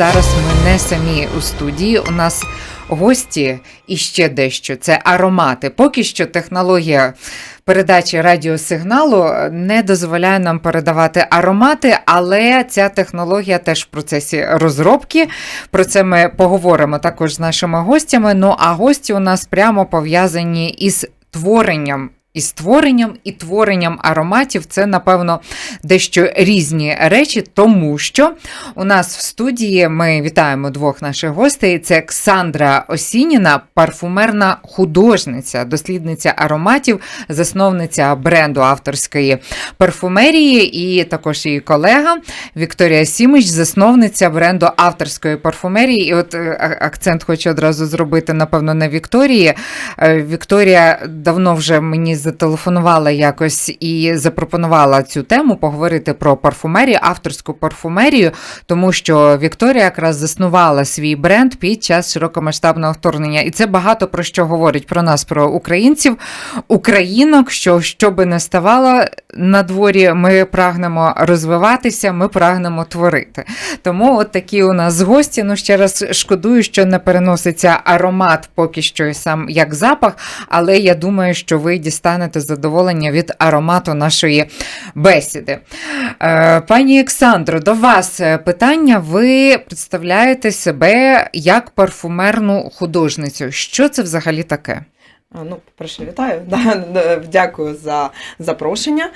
зараз ми не самі у студії. У нас гості і ще дещо. Це аромати. Поки що технологія передачі радіосигналу не дозволяє нам передавати аромати, але ця технологія теж в процесі розробки. Про це ми поговоримо також з нашими гостями. Ну а гості у нас прямо пов'язані із творенням. І створенням і творенням ароматів це, напевно, дещо різні речі, тому що у нас в студії ми вітаємо двох наших гостей. Це Ксандра Осініна, парфумерна художниця, дослідниця ароматів, засновниця бренду авторської парфумерії, і також її колега Вікторія Сімич, засновниця бренду авторської парфумерії. І от е, акцент хочу одразу зробити, напевно, на Вікторії. Е, Вікторія давно вже мені зателефонувала якось і запропонувала цю тему поговорити про парфумерію, авторську парфумерію, тому що Вікторія якраз заснувала свій бренд під час широкомасштабного вторгнення. І це багато про що говорить про нас, про українців, українок. Що що би не ставало на дворі, ми прагнемо розвиватися, ми прагнемо творити. Тому от такі у нас гості. Ну ще раз шкодую, що не переноситься аромат поки що сам як запах, але я думаю, що ви дістанете задоволення від аромату нашої бесіди. Е, Пані Олександро, до вас е, питання. Ви представляєте себе як парфумерну художницю. Що це взагалі таке? Ну, по-перше, вітаю. Дякую за запрошення.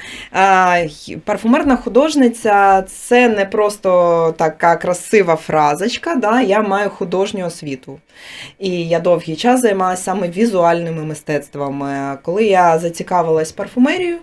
Парфумерна художниця це не просто така красива фразочка. Да? Я маю художню освіту. І я довгий час займалася саме візуальними мистецтвами. Коли я зацікавилась парфумерією,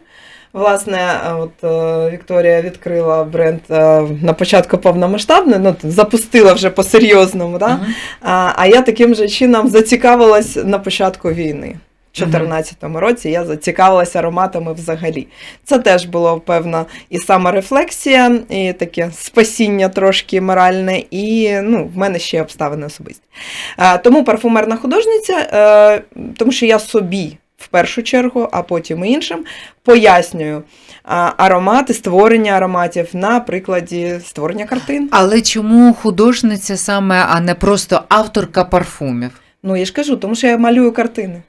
Власне, от е, Вікторія відкрила бренд е, на початку повномасштабно, ну запустила вже по-серйозному, да? Мгм. А, а я таким же чином зацікавилась на початку війни. У 2014 році я зацікавилася ароматами взагалі. Це теж було певна і саморефлексія, і таке спасіння трошки моральне, і ну, в мене ще обставини особисті. Тому парфумерна художниця, е, тому що я собі в першу чергу, а потім іншим пояснюю аромати, створення ароматів на прикладі створення картин. Але чому художниця саме, а не просто авторка парфумів? Ну, я ж кажу, тому що я малюю картини.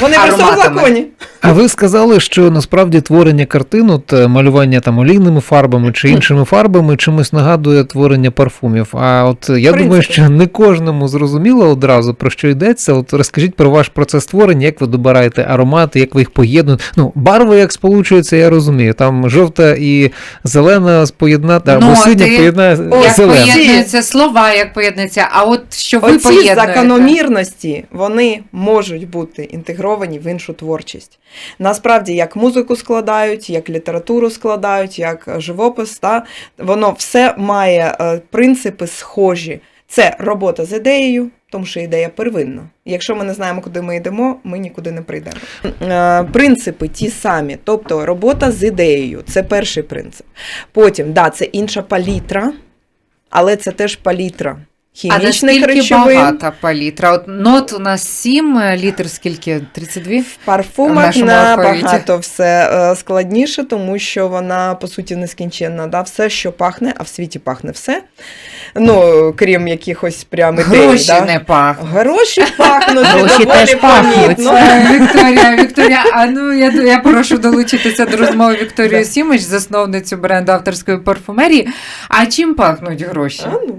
Вони просто в флаконі. А ви сказали, що насправді творення картин, от е, малювання там олійними фарбами чи іншими фарбами чимось нагадує творення парфумів. А от е, я думаю, що не кожному зрозуміло одразу про що йдеться. От розкажіть про ваш процес створення, як ви добираєте аромати, як ви їх поєднуєте. Ну, барви як сполучуються, я розумію. Там жовта і зелена поєднати, або синя поєднає Як зелена. поєднуються слова, як поєднуються, а от що ви Оці поєднуєте? закономірності вони можуть бути інтегровані в іншу творчість. Насправді, як музику складають, як літературу складають, як живопис, та, воно все має е, принципи схожі. Це робота з ідеєю, тому що ідея первинна. Якщо ми не знаємо, куди ми йдемо, ми нікуди не прийдемо. Е, Принципи ті самі, тобто робота з ідеєю це перший принцип. Потім, да, це інша палітра, але це теж палітра. А Хімічних речовин. багата палітра? От нот у нас 7, літр скільки? 32? В В парфумах алфавіті. набагато все е, складніше, тому що вона по суті нескінченна. Да? Все, що пахне, а в світі пахне все. Ну, крім якихось прям ідей. Гроші да? не пахнуть. Гроші пахнуть Гроші доволі теж пахнуть. помітно. Е, Вікторія, Вікторія, а ну я, я прошу долучитися до розмови Вікторію Да. Сімич, засновницю бренду авторської парфумерії. А чим пахнуть гроші? А, ну.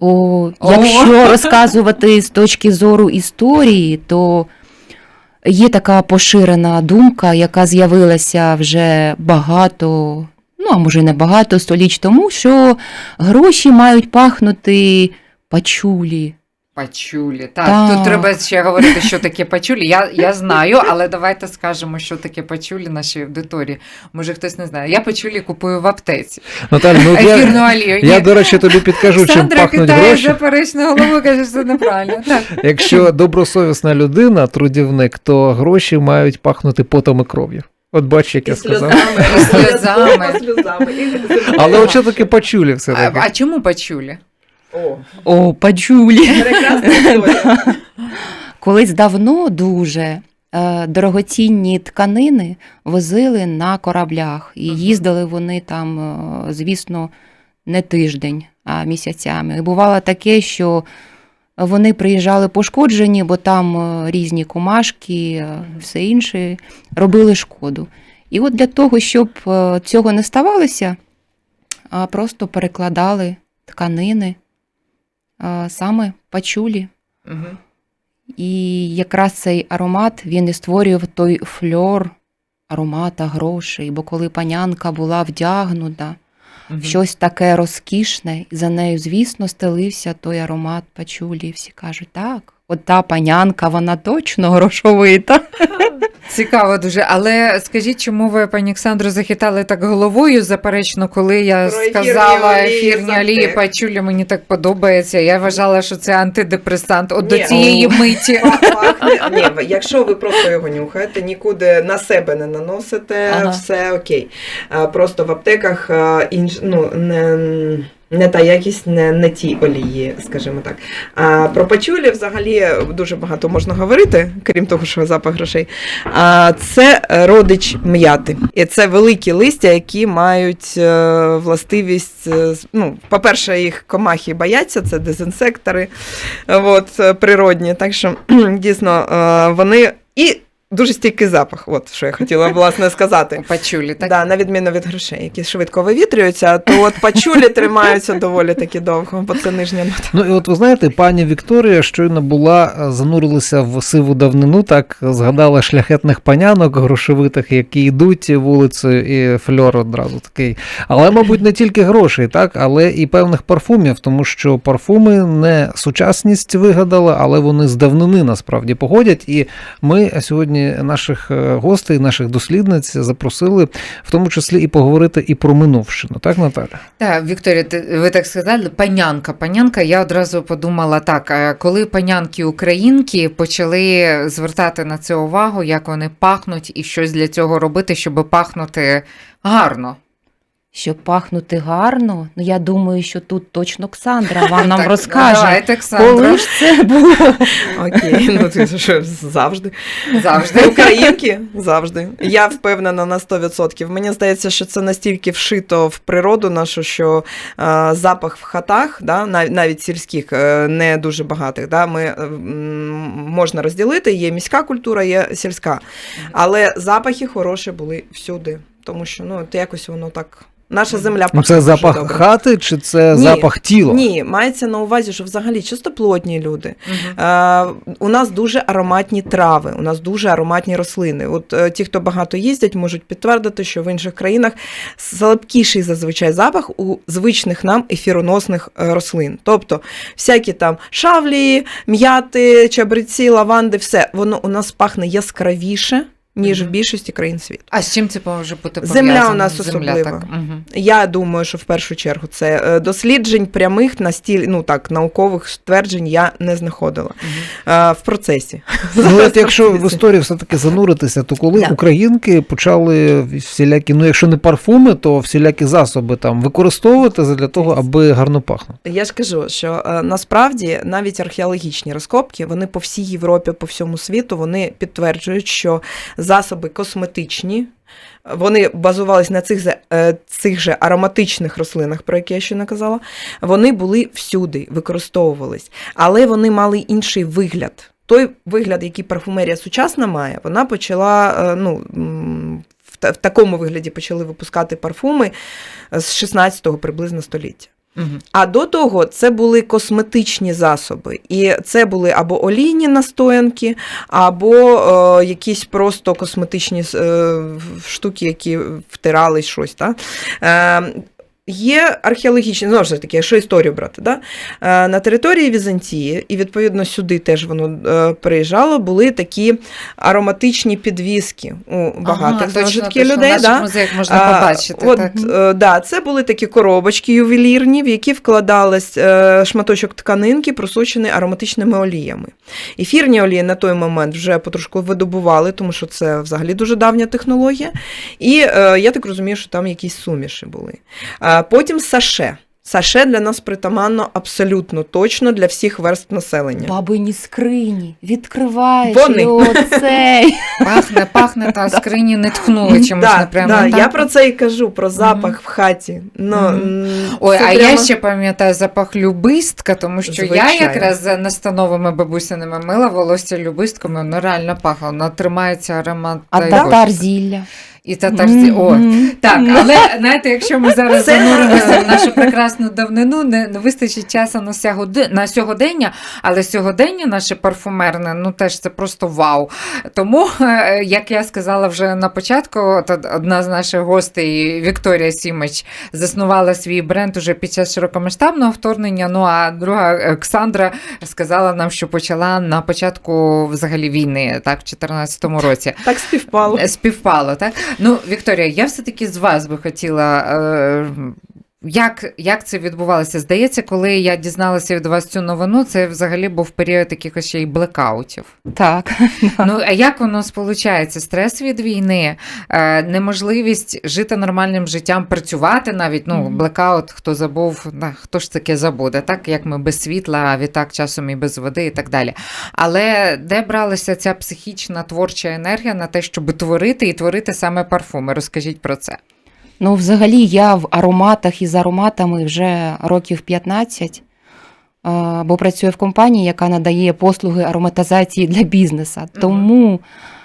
О, О. якщо розказувати з точки зору історії, то є така поширена думка, яка з'явилася вже багато, ну а може не багато століть тому, що гроші мають пахнути пачулі. Пачулі. Так, Так. тут треба ще говорити, що таке пачулі. Я, я знаю, але давайте скажемо, що таке пачулі нашій аудиторії. Може, хтось не знає. Я пачулі купую в аптеці. Наталь, ну Ефірну я, олію. я, до речі, тобі підкажу, чим пахнуть питає гроші. заперечну голову, каже, що це неправильно. Так. Якщо добросовісна людина, трудівник, то гроші мають пахнути потом і кров'ю. От бач, як І я сказав. сльозами. І сльозами. Але от що таке пачулі все А, а чому пачулі? О, О, пачулі. прекрасна історія. Колись давно дуже е, дорогоцінні тканини возили на кораблях, і Мгм. їздили вони там, е, звісно, не тиждень, а, місяцями. І бувало таке, що вони приїжджали пошкоджені, бо там е, різні комашки, е, все інше робили шкоду. І от для того, щоб е, цього не ставалося, а, просто перекладали тканини саме пачулі. Угу. І якраз цей аромат він і створював той фльор аромата грошей. Бо коли панянка була вдягнута угу. в щось таке розкішне, і за нею, звісно, стелився той аромат пачулі. І всі кажуть, так, от та панянка, вона точно грошовита. Цікаво дуже. Але скажіть, чому ви, пані Олександру, захитали так головою заперечно, коли я Про сказала ефірні олії пачулі, мені так подобається. Я вважала, що це антидепресант. От Ні. до цієї миті. Пахне. Ні, якщо ви просто його нюхаєте, нікуди на себе не наносите, Ага. все окей. А, Просто в аптеках а, інж, ну, не, не та якість, не, не ті олії, скажімо так. А про пачулі взагалі дуже багато можна говорити, крім того, що запах грошей. А, це родич м'яти. І це великі листя, які мають е, властивість. е, Ну, по-перше, їх комахи бояться, це дезінсектори от, природні. Так що дійсно е, вони і дуже стійкий запах. От що я хотіла власне сказати. Пачулі, так? Да, на відміну від грошей, які швидко вивітрюються, то от пачулі тримаються доволі таки довго, бо це нижня нота. Ну і от ви знаєте, пані Вікторія щойно була, е, занурилася в сиву давнину, так згадала шляхетних панянок грошовитих, які йдуть вулицею, і фльор одразу такий. Але, мабуть, не тільки грошей, так, але і певних парфумів, тому що парфуми не сучасність вигадала, але вони з давнини насправді походять. І ми сьогодні наших е, гостей, наших дослідниць запросили, в тому числі і поговорити і про минувщину, так, Наталя? Так, Вікторія, ви так сказали, панянка. Панянка, я одразу подумала так, коли панянки українки почали звертати на це увагу, як вони пахнуть, і щось для цього робити, щоб пахнути гарно. Щоб пахнути гарно, ну я думаю, що тут точно Ксандра вам нам Так, розкаже. Коли ж це було? Окей, ну ти що завжди. завжди. Українки завжди. Я впевнена на 100%. Мені здається, що це настільки вшито в природу нашу, що е, запах в хатах, да, нав- навіть сільських, е, не дуже багатих. Да, ми, е, можна розділити, є міська культура, є сільська. Але запахи хороші були всюди. Тому що ну, от якось воно так. Наша земля Ну, пахне це запах добре. хати чи це Ні, запах тіла? Ні, мається на увазі, що взагалі чистоплотні люди. Мгм. Е, у нас дуже ароматні трави, у нас дуже ароматні рослини. От е, ті, хто багато їздять, можуть підтвердити, що в інших країнах слабкіший зазвичай запах у звичних нам ефіроносних е, рослин. Тобто всякі там шавлі, м'яти, чабриці, лаванди, все воно у нас пахне яскравіше. Ніж в більшості країн світу. А з чим це може бути Земля у нас Земля, особлива. так. Мгм. Я думаю, що в першу чергу це е, досліджень прямих настіль, ну так, наукових стверджень я не знаходила е, в процесі. Ну, от якщо в історію все-таки зануритися, то коли Да. українки почали всілякі, ну якщо не парфуми, то всілякі засоби там використовувати для того, аби гарно пахнути. Я ж кажу, що е, насправді навіть археологічні розкопки, вони по всій Європі, по всьому світу, вони підтверджують, що засоби косметичні. Вони базувалися на цих, е, цих же ароматичних рослинах, про які я ще наказала. Вони були всюди, використовувались, але вони мали інший вигляд. Той вигляд, який парфумерія сучасна має, вона почала е, ну, в, та- в такому вигляді почали випускати парфуми з 16-го приблизно століття. А до того це були косметичні засоби, і це були або олійні настоянки, або е, якісь просто косметичні е, штуки, які втирали щось. Та? Е, Є археологічні, знову ж таки, якщо історію брати, да? е, на території Візантії, і відповідно сюди теж воно е, приїжджало, були такі ароматичні підвіски у багатих Ага, точно, точно, людей. В Да? музеях можна побачити. От, так. е, да, це були такі коробочки ювелірні, в які вкладались е, шматочок тканинки, просочений ароматичними оліями. Ефірні олії на той момент вже потрошку видобували, тому що це взагалі дуже давня технологія. І е, я так розумію, що там якісь суміші були. А потім саше. Саше для нас притаманно абсолютно точно для всіх верств населення. Бабині скрині, відкриваєш Вони. і оцей. Пахне, пахне, та скрині не тхнули чимось да, да, так? я про це і кажу, про запах в хаті. Ну, Ой, а я ще пам'ятаю запах любистка, тому що я якраз за настановами бабусиними мила волосся любистками, воно реально пахло, воно тримається аромат. А татар зілля. І татарці. О, Так, але знаєте, якщо ми зараз зануримося в нашу прекрасну давнину, не, не вистачить часу на, сягоди- на сьогодення, але сьогодення наше парфумерне, ну теж це просто вау. Тому, е, як я сказала вже на початку, от одна з наших гостей, Вікторія Сімич, заснувала свій бренд уже під час широкомасштабного вторгнення. Ну а друга е, Ксандра сказала нам, що почала на початку взагалі війни, так, в 2014 році. Так співпало. Е, Співпало, так? Ну, Вікторія, я все-таки з вас би хотіла. Е, як, як це відбувалося? Здається, коли я дізналася від вас цю новину, це взагалі був період якихось ще й блекаутів. Так. Ну, а як воно сполучається? Стрес від війни, е, неможливість жити нормальним життям, працювати навіть, ну, блекаут, хто забув, хто ж таке забуде, так як ми без світла, а відтак часом і без води, і так далі. Але де бралася ця психічна творча енергія на те, щоб творити і творити саме парфуми? Розкажіть про це. Ну, взагалі, я в ароматах і з ароматами вже років 15, е, бо працюю в компанії, яка надає послуги ароматизації для бізнесу. Тому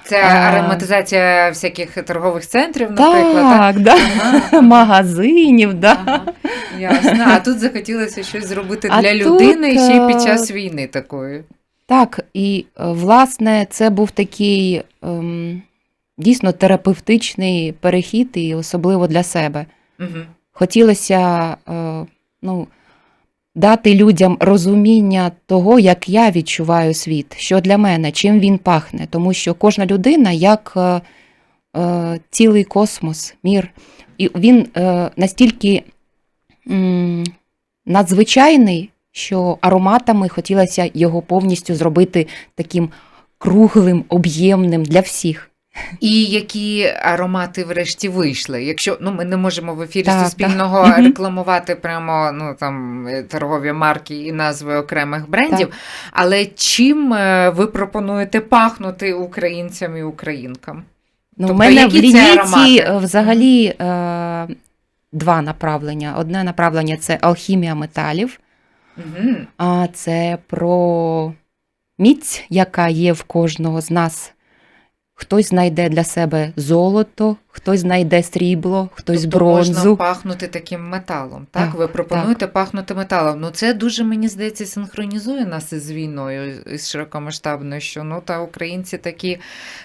Це А. ароматизація всяких торгових центрів, наприклад. так, да. Ага. магазинів, да. Ага, ясно. А тут захотілося щось зробити А для тут, людини ще й під е, час війни такої. Так, і е, власне це був такий ем, дійсно терапевтичний перехід, і особливо для себе. Угу. Хотілося е, ну, дати людям розуміння того, як я відчуваю світ, що для мене, чим він пахне. Тому що кожна людина як е, е, цілий космос, мір. І він настільки надзвичайний, що ароматами хотілося його повністю зробити таким круглим, об'ємним для всіх. І які аромати врешті вийшли? Якщо ну ми не можемо в ефірі Так, суспільного так. Рекламувати прямо ну там е, торгові марки і назви окремих брендів, але чим е, ви пропонуєте пахнути українцям і українкам? Ну, Тобто, у мене які це лінійці е, взагалі е, два направлення. Одне направлення це алхімія металів, Угу. а це про міць, яка є в кожного з нас. Хтось знайде для себе золото, хтось знайде срібло, хтось тобто можна пахнути таким металом. Так, Так, ви пропонуєте пахнути металом. Ну це дуже мені здається синхронізує нас із війною, із широкомасштабною, що ну та українці такі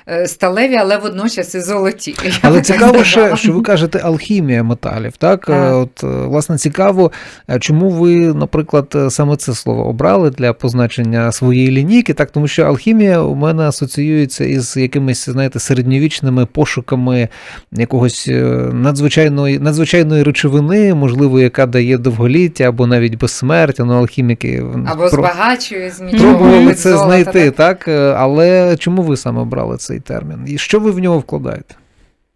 е, сталеві, але водночас і золоті. Але цікаво, ще, що ви кажете алхімія металів. Так, Так. Е, от е, власне цікаво, чому ви, наприклад, саме це слово обрали для позначення своєї лінійки, так тому що алхімія у мене асоціюється із якимись, знаєте, середньовічними пошуками якогось е, надзвичайної надзвичайної речовини, можливо, яка дає довголіття або навіть безсмертя. Ну, алхіміки або про- збагачує з нічого. пробували це золота, знайти, так? так? Е, Але чому ви саме обрали цей термін? І що ви в нього вкладаєте?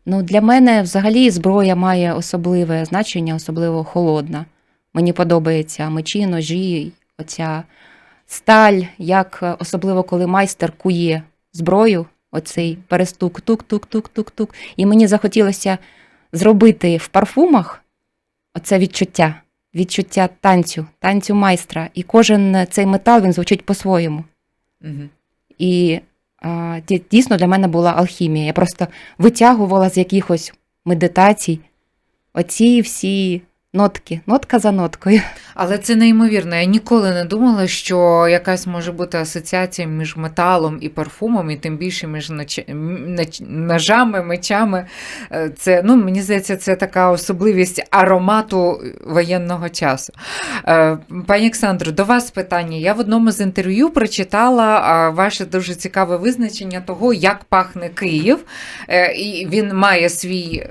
Ну, для мене взагалі зброя має особливе значення, особливо холодна. Мені подобаються мечі, ножі, оця сталь, як е, особливо коли майстер кує зброю, оцей перестук, тук-тук-тук-тук-тук-тук. І мені захотілося зробити в парфумах оце відчуття, відчуття танцю, танцю майстра. І кожен цей метал він звучить по-своєму. Мгм. І а, дійсно для мене була алхімія. Я просто витягувала з якихось медитацій оці всі нотки, нотка за ноткою. Але це неймовірно. Я ніколи не думала, що якась може бути асоціація між металом і парфумом, і тим більше між м- ножами, мечами. Е, Це, ну, мені здається, це така особливість аромату воєнного часу. Е, Пані Олександро, до вас питання. Я в одному з інтерв'ю прочитала ваше дуже цікаве визначення того, як пахне Київ. Е, І він має свій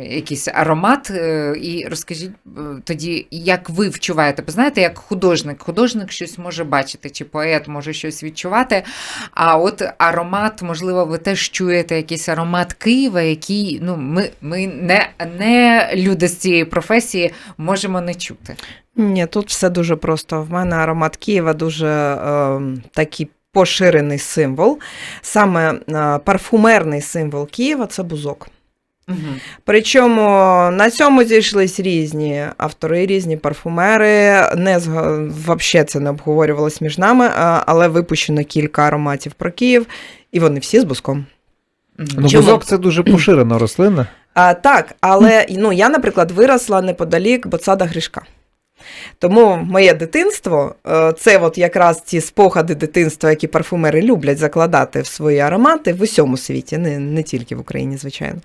якийсь аромат. е, І розкажіть е, тоді, як ви вчуваєте? Бо знаєте, як художник, художник щось може бачити, чи поет може щось відчувати. А от аромат, можливо, ви теж чуєте якийсь аромат Києва, який ну, ми, ми не, не люди з цієї професії можемо не чути. Ні, тут все дуже просто. В мене аромат Києва дуже е, такий поширений символ. Саме е, парфумерний символ Києва це бузок. Угу. Причому на цьому зійшлись різні автори, різні парфумери. Не взагалі це не обговорювалось між нами, але випущено кілька ароматів про Київ, і вони всі з буском. Ну, Чому? бузок це дуже поширена рослина. А, так, але ну, я, наприклад, виросла неподалік Боцада Гришка. Тому моє дитинство е, це от якраз ті спогади дитинства, які парфумери люблять закладати в свої аромати в усьому світі, не, не тільки в Україні, звичайно.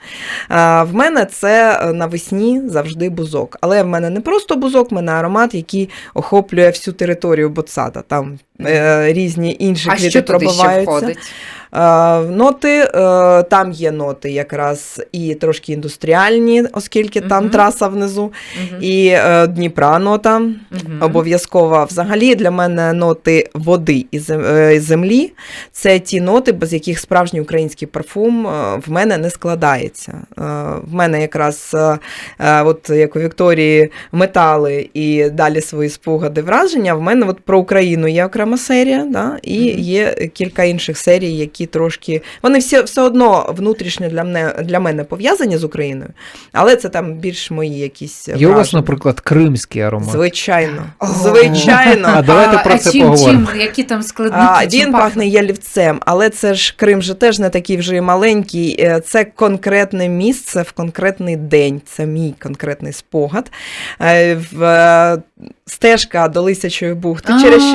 В мене це е, навесні завжди бузок. Але в мене не просто бузок, в мене аромат, який охоплює всю територію Боцада. Там різні інші А квіти що туди ще входить? Е, Ноти, е, там є ноти якраз і трошки індустріальні, оскільки там Мгм. траса внизу, Мгм. і е, Дніпра нота Мгм. обов'язково. Взагалі для мене ноти води і зем- е, і землі це ті ноти, без яких справжній український парфум е, в мене не складається. Е, В мене якраз, е, е, от як у Вікторії, метали і далі свої спогади враження. В мене от про Україну є окрема серія, да, і є кілька інших серій, які трошки. Вони всі все одно внутрішньо для мене, для мене пов'язані з Україною, але це там більш мої якісь. Є у вас, наприклад, кримський аромат. Звичайно. Звичайно. А давайте про це чим, поговоримо. Чим, які там складники? А, він пахне ялівцем, але це ж Крим же теж не такий вже і маленький. Е, Це конкретне місце в конкретний день. Це мій конкретний спогад. Е, В, е, стежка до Лисячої бухти через А,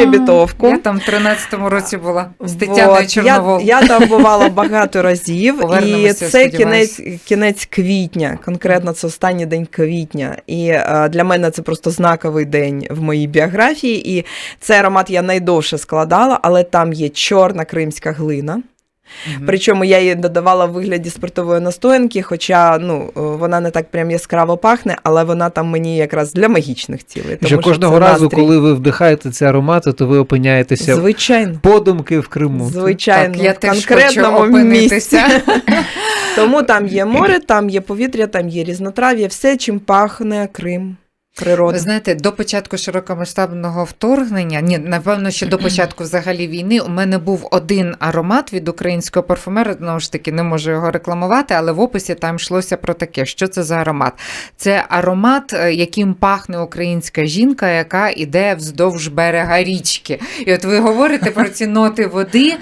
Я там в 13-му році була з Тетяною Чорновол. Я, я там бувала багато разів, і це кінець, кінець квітня, конкретно це останній день квітня. І а, для мене це просто знаковий день в моїй біографії. І цей аромат я найдовше складала, але там є чорна кримська глина. Мгм. Причому я її додавала в вигляді спиртової настоянки, хоча ну, е, вона не так прям яскраво пахне, але вона там мені якраз для магічних цілей. Що кожного це разу, настрій. коли ви вдихаєте ці аромати, то ви опиняєтеся Звичайно. подумки в Криму. Звичайно, Так, я в теж конкретному хочу місці. Тому там є море, там є повітря, там є різнотрав'я, все, чим пахне Крим, природа. Ви знаєте, до початку широкомасштабного вторгнення, ні, напевно, ще до початку взагалі війни, у мене був один аромат від українського парфумера. Знову ж таки, не можу його рекламувати, але в описі там йшлося про таке. Що це за аромат? Це аромат, е, яким пахне українська жінка, яка іде вздовж берега річки. І от ви говорите про ці ноти води,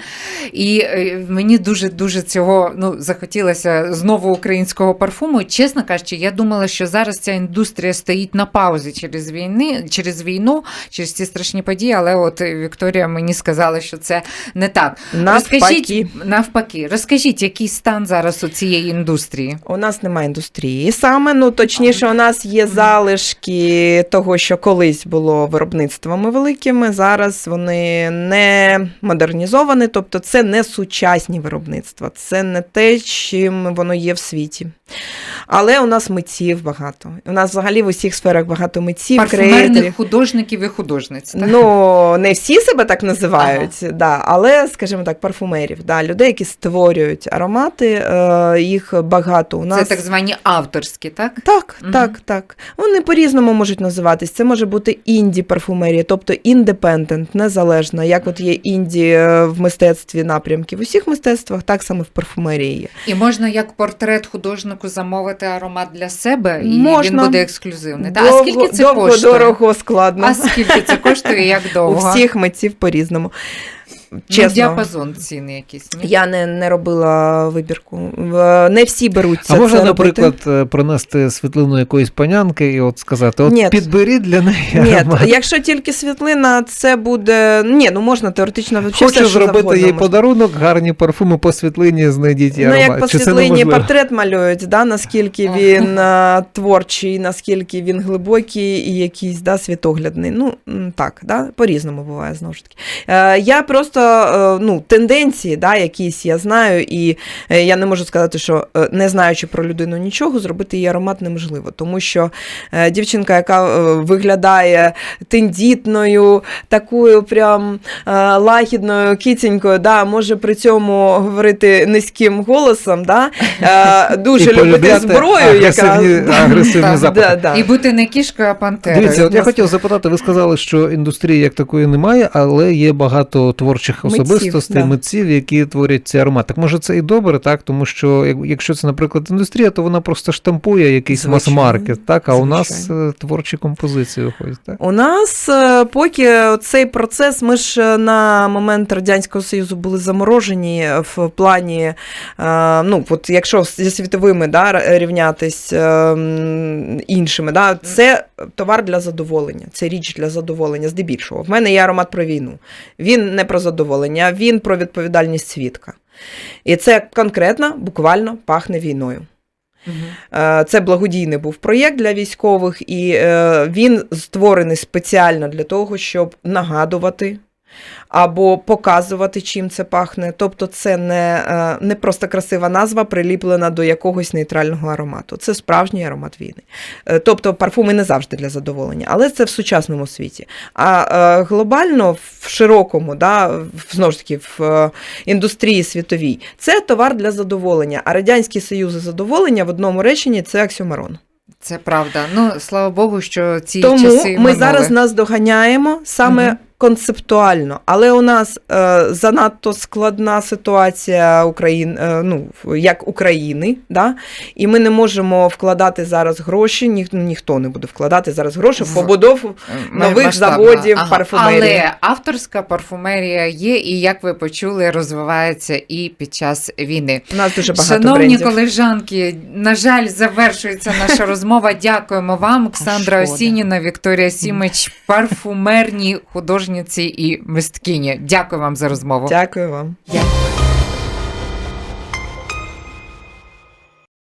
і е, мені дуже дуже цього ну захотілося знову українського парфуму. Чесно кажучи, я думала, що зараз ця індустрія стоїть на паузі через війни, через війну, через ці страшні події. Але от Вікторія мені сказала, що це не так. Навпаки. Розкажіть навпаки, розкажіть, який стан зараз у цієї індустрії? У нас немає індустрії саме. Ну точніше, у нас є залишки того, що колись було виробництвами великими. Зараз вони не модернізовані, тобто це не сучасні виробництва, це не те, чим воно є в світі. Але у нас митців багато. У нас взагалі в усіх сферах багато митців, креаторів. Художників і художниць. Так? Ну, не всі себе так називають, да, але, скажімо так, парфумерів, да, людей, які створюють аромати, е, їх багато. У нас... Це так звані авторські, так? Так, Мгм. так, так. Вони по-різному можуть називатись. Це може бути інді парфумерія, тобто індепендент, незалежна, як от є інді е, в мистецтві напрямки. В усіх мистецтвах так само в парфумерії є. І можна як портрет художнику замовити аромат для себе, і Можна. він буде ексклюзивний. Та, а Довго- скільки це довго, коштує? дорого, складно. А скільки це коштує, і як У всіх митців по-різному. Ну, Чесно. діапазон ціни якісь. Ні? Я не, не робила вибірку. Не всі беруться. А можна, це наприклад, е, принести світлину якоїсь панянки і от сказати: от Ні. підберіть для неї робити. Ні, якщо тільки світлина, це буде. Ні, ну можна теоретично Хочу все, що зробити завгодно їй можна. подарунок, гарні парфуми по світлині, знайдіть їй Ну, аромат. як по Чи світлині портрет малюють, да, наскільки він е, творчий, наскільки він глибокий і якийсь да, світоглядний. Ну, так, да, по-різному буває знову ж таки. Е, я просто ну, тенденції, да, якісь я знаю, і е, я не можу сказати, що е, не знаючи про людину нічого, зробити її аромат неможливо. Тому що е, дівчинка, яка е, виглядає тендітною, такою прям е, лагідною кітінькою, да, може при цьому говорити низьким голосом, да, е, дуже І любити зброю, яка агресивні да, да. І бути не кішкою, а пантерою. Дивіться, от я хотів запитати, ви сказали, що індустрії як такої немає, але є багато творчих Митців, особистостей, да. митців, які творять ці аромати. Так може це і добре, так? Тому що якщо це, наприклад, індустрія, то вона просто штампує якийсь мас-маркет, так? А у нас е, творчі композиції виходять, так? У нас е, поки цей процес, ми ж е, на момент Радянського Союзу були заморожені в плані, ну, от якщо зі світовими да, рівнятись іншими, да, це товар для задоволення, це річ для задоволення, здебільшого. В мене є аромат про війну. Він не про задоволення, він про відповідальність свідка. І це конкретно, буквально пахне війною. Е, Це благодійний був проєкт для військових, і е, він створений спеціально для того, щоб нагадувати або показувати, чим це пахне. Тобто, це не, е, не просто красива назва, приліплена до якогось нейтрального аромату. Це справжній аромат війни. Е, Тобто, парфуми не завжди для задоволення, але це в сучасному світі. А е, глобально, в широкому, да, знову ж таки, в індустрії світовій, це товар для задоволення. А Радянський Союз і задоволення в одному реченні це оксюмарон. Це правда. Ну, слава Богу, що ці Тому часи ми минули. зараз нас доганяємо саме Мгм. Концептуально, але у нас е, занадто складна ситуація Україн, е, ну, як України, да? і ми не можемо вкладати зараз гроші, ніх, ніхто не буде вкладати зараз гроші в побудову нових масштабно. заводів парфумерії. Але авторська парфумерія є, і як ви почули, розвивається і під час війни. У нас дуже багато Шановні брендів. колежанки, на жаль, завершується наша розмова. Дякуємо вам, Олександра. Осініна, Вікторія Сімич, парфумерні художниці і мисткині. Дякую вам за розмову. Дякую вам. Дякую.